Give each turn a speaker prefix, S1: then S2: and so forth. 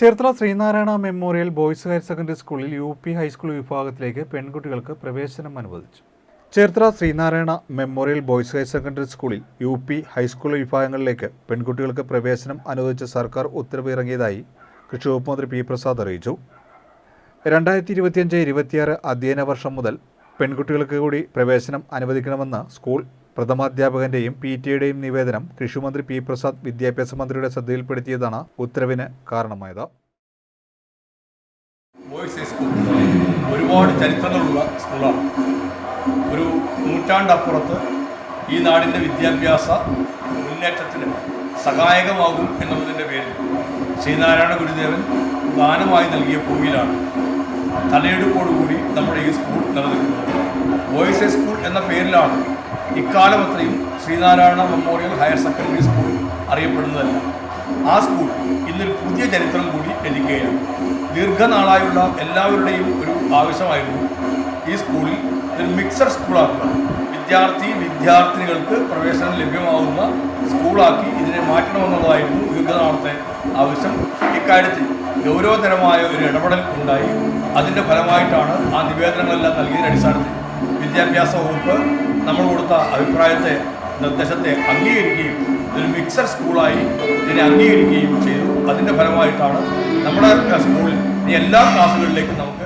S1: Cherthala Sreenarayana memorial boys higher secondary സ്കൂളിൽ U P high school വിഭാഗത്തിലേക്ക് പെൺകുട്ടികൾക്ക് പ്രവേശനം അനുവദിച്ചു. Cherthala Sreenarayana memorial boys higher secondary സ്കൂളിൽ യു പി ഹൈസ്കൂൾ വിഭാഗങ്ങളിലേക്ക് പെൺകുട്ടികൾക്ക് പ്രവേശനം അനുവദിച്ച സർക്കാർ ഉത്തരവ് ഇറങ്ങിയതായി കൃഷി വകുപ്പ് മന്ത്രി പി പ്രസാദ് അറിയിച്ചു. രണ്ടായിരത്തി ഇരുപത്തിയഞ്ച് ഇരുപത്തിയാറ് അധ്യയന വർഷം മുതൽ പെൺകുട്ടികൾക്ക് കൂടി പ്രവേശനം അനുവദിക്കണമെന്ന് സ്കൂൾ പ്രഥമാധ്യാപകന്റെയും പി ടി എയുടെയും നിവേദനം കൃഷിമന്ത്രി പി പ്രസാദ് വിദ്യാഭ്യാസ മന്ത്രിയുടെ ശ്രദ്ധയിൽപ്പെടുത്തിയതാണ് ഉത്തരവിന് കാരണമായത്.
S2: ബോയ്സ് സ്കൂൾ ഒരുപാട് ചരിത്രങ്ങളുള്ള സ്കൂളാണ്. ഒരു നൂറ്റാണ്ടപ്പുറത്ത് ഈ നാടിന്റെ വിദ്യാഭ്യാസ മുന്നേറ്റത്തിന് സഹായകമാകും എന്നുള്ളതിന്റെ പേരിൽ ശ്രീനാരായണ ഗുരുദേവൻ ദാനമായി നൽകിയ ഭൂമിയിലാണ് തലയെടുപ്പോടുകൂടി നമ്മുടെ ഈ സ്കൂൾ നിലനിൽക്കുന്നത്. ബോയ്സ് സ്കൂൾ എന്ന പേരിലാണ് ഇക്കാലം അത്രയും Sreenarayana memorial higher secondary school അറിയപ്പെടുന്നതല്ല. ആ സ്കൂൾ ഇന്നൊരു പുതിയ ചരിത്രം കൂടി രചിക്കുകയാണ് ദീർഘനാളായുള്ള എല്ലാവരുടെയും ഒരു ആവശ്യമായിരുന്നു ഈ സ്കൂളിൽ ഒരു മിക്സഡ് സ്കൂളാക്കുക. വിദ്യാർത്ഥി വിദ്യാർത്ഥിനികൾക്ക് പ്രവേശനം ലഭ്യമാവുന്ന സ്കൂളാക്കി ഇതിനെ മാറ്റണമെന്നുള്ളതായിരുന്നു ദീർഘനാളത്തെ ആവശ്യം. ഇക്കാര്യത്തിൽ ഗൗരവതരമായ ഒരു ഇടപെടൽ ഉണ്ടായി. അതിന്റെ ഫലമായിട്ടാണ് ആ നിവേദനങ്ങളെല്ലാം നൽകിയതിന്റെ അടിസ്ഥാനത്തിൽ വിദ്യാഭ്യാസ വകുപ്പ് നമ്മൾ കൊടുത്ത അഭിപ്രായത്തെ നിർദ്ദേശത്തെ അംഗീകരിക്കുകയും ഇതൊരു മിക്സഡ് സ്കൂളായി ഇതിനെ അംഗീകരിക്കുകയും ചെയ്തു. അതിന്റെ ഫലമായിട്ടാണ് നമ്മുടെ സ്കൂളിൽ ഇനി എല്ലാ ക്ലാസ്സുകളിലേക്കും നമ്മൾ